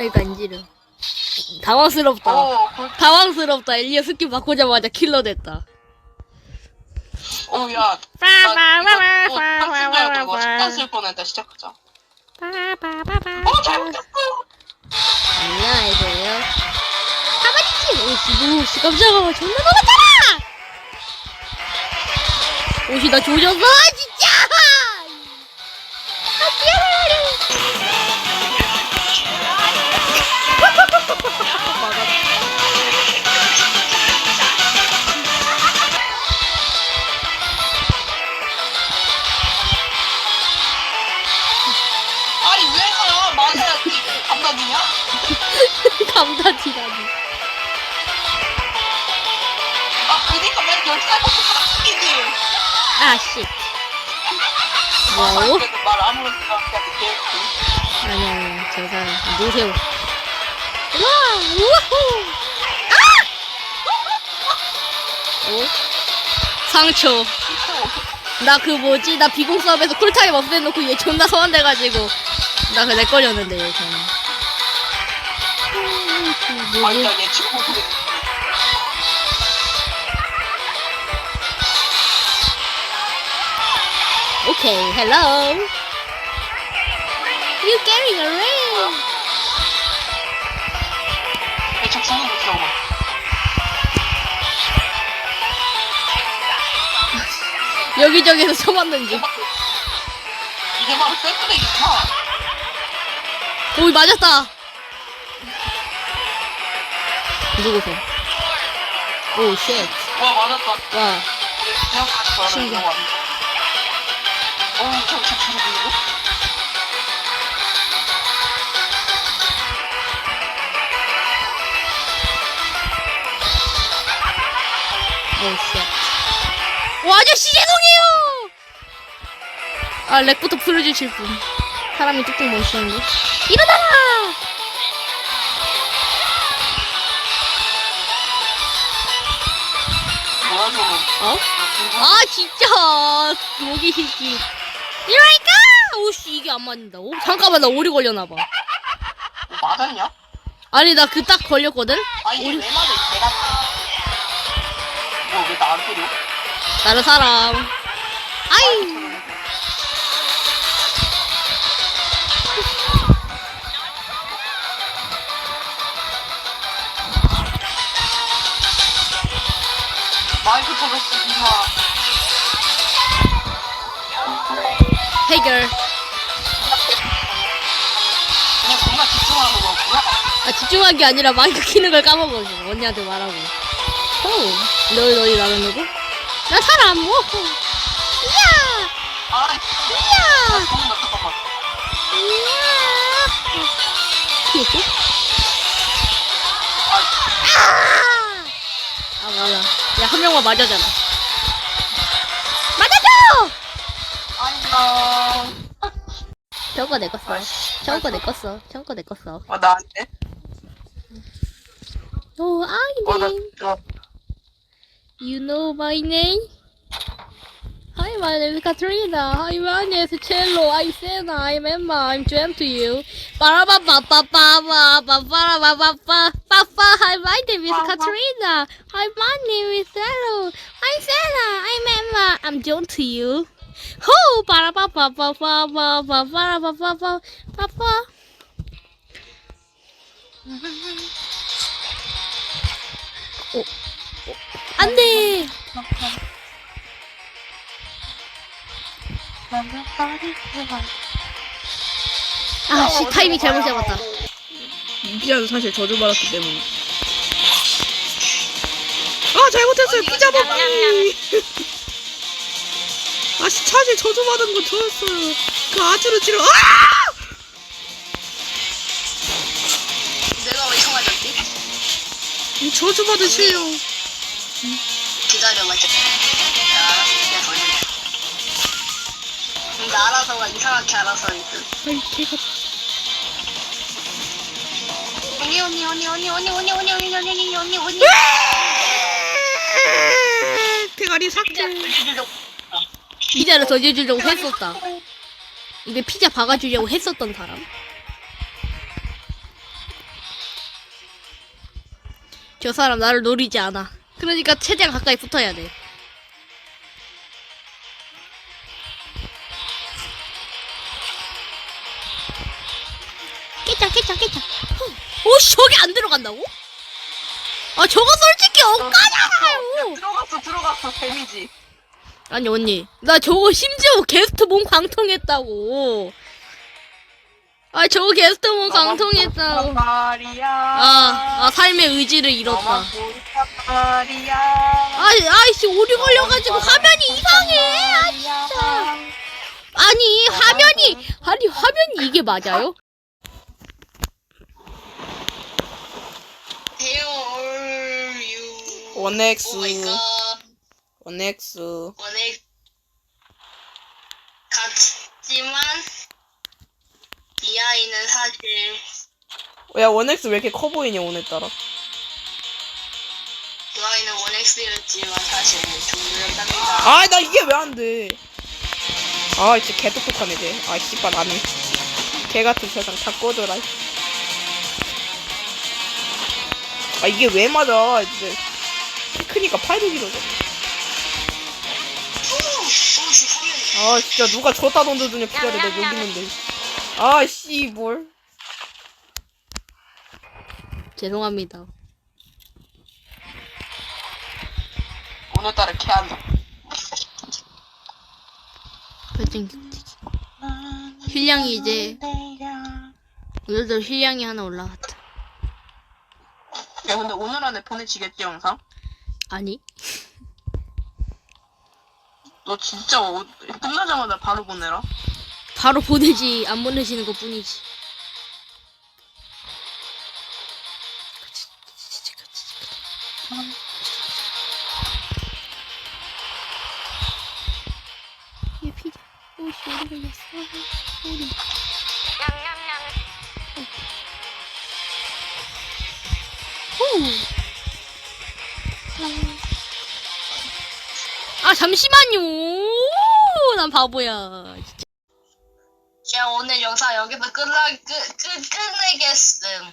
아이고 안지름. 당황스럽다. 어, 그, 당황스럽다. 엘리어 스킨 바꾸자마자 킬러 됐다. 어, 야. 나 이거 자고 이거 식단 쓸 뻔했다. 시작하자. 어, 잘못했어. 안녕하세요. 하바리치 오씨 오씨 깜짝아 존나 먹었잖아. 오씨 나 조졌어 진짜. 감각이냐? 감다지라니. 아, 그니까 맨 빡치지. 아 씨. 아? 그래도 말 아무렇지도 않게 하는데. 아니 아니 저 사람 노세요. 와 우후. 아! 어? 상처. 나 그 뭐지? 나 비공 수업에서 쿨타임 없애놓고 얘 존나 서운돼가지고 나 그내 걸렸는데 얘 저는. 아니다 얘 지금 오케이 헬로. You carrying a ring. 여기저기서 쳐봤는지. 이게 바로 세트레이터 오 맞았다. 누구세요? 오 쉣. 와, 맞았다. 와. 그냥 같이 말하는 신기해. 거 왔네. 어우, 저, 저, 저거 뭐고? 오 쉣. 와 아저씨 죄송해요. 아 렉부터 풀어주실 분. 사람이 뚝뚝 멋있는데. 일어나라. 어? 아, 아 진짜. 모기 새끼 이러니까! 오씨 이게 안 맞는다. 오, 잠깐만 나 오리 걸려나봐. 뭐 맞았냐? 아니 나 그 딱 걸렸거든? 아, 이게 왜 맞아, 이 내가. 뭐, 왜나안 때려? 다른 사람. 아이 마이크 터졌어, 이마. 해결 그냥 겁나 집중하는 거구나. 아 집중한 게 아니라 마이크 키는 걸 까먹어 지금 언니한테 말하고 오 너희 너희 나는 누구? 나 사람 오 이야 아, 이야 잠깐만, 잠깐만. 이야 피했지? 아, 아! 아 뭐 야야한 명만 맞아잖아 맞아줘! 안녕. 저거 내거 써 저거 내거 써 저거 내거 써 어, 나한테? 오 어, 나, I name 어, You know my name? Hi, my name is Katrina. Hi, my name is Cello. I'm Senna. I'm Emma. I'm joined to you. Ba-ra-ba-ba-ba-ba-ba-ba-ba-ba-ba-ba. Hi, my name is Katrina. Hi, my name is Cello. I'm Senna. I'm Emma. I'm joined to you. Ho! Ba-ra-ba-ba-ba-ba-ba-ba-ba-ba-ba-ba-ba. 오, 오, 안 돼! 아, 씨, 타이밍 잘못 잡았다. 피자도 사실 저주받았기 때문에. 아 잘못했어요 피자 먹기. 아씨 사실 저주받은 거 저였어요. 그 아주를 치러. 아! 내가 왜 이상하졌지? 이 저주받은 실력. 내가 걸릴게. 근데 알아서가 이상하게 알아서 있어. 아이 개가. 언니, 언니, 언니, 언니, 언니, 언니, 언니, 언니, 언니, 언니, 언니. 대가리 삭제. 피자를 던져주려고 했었다. 입에 피자 박아주려고 했었던 사람. 저 사람 나를 노리지 않아. 그러니까 최대한 가까이 붙어야 돼. 깨짱 깨짱 깨짱. 오씨 저기 안 들어간다고? 아 저거 솔직히 엇가잖아요. 들어갔어 들어갔어 데미지. 아니 언니 나 저거 심지어 게스트 몸 광통했다고. 아 저거 게스트 몸 광통했다고. 말이야. 아, 아 삶의 의지를 잃었다. 말이야. 아, 아이씨 오류 걸려가지고 화면이 이상해. 아 진짜. 아니 화면이 아니 화면이 이게 맞아요? Here are you. 원엑스. Oh my god. 원엑스. 원에 같지만 이 아이는 사실 야 원엑스 왜 이렇게 커 보이냐 오늘따라? 그 아이는 원엑스였지만 사실 조류였답니다. 아 나 이게 왜 안 돼? 아 진짜 개 똑똑하네 쟤 아 씨발 안해 개 같은 세상 다 꺼져라 아 이게 왜 맞아 이제 키 크니까 팔도 길어져 아 진짜 누가 줬다 던져주냐 기다려 나 여기 있는데 아씨 뭘 죄송합니다. 오늘따라 개한다. 별점 격투기. 힐량이 이제 오늘도 힐량이 하나 올라갔다. 야 근데 오늘 안에 보내지겠지 영상? 아니? 너 진짜 어- 끝나자마자 바로 보내라. 바로 보내지 안 보내시는 것 뿐이지. 얘 피자. 오씨 어디 걸렸어? 어디? 아 잠시만요. 난 바보야. 진짜. 야 오늘 영상 여기서 끝나 끝, 끝 끝내겠음.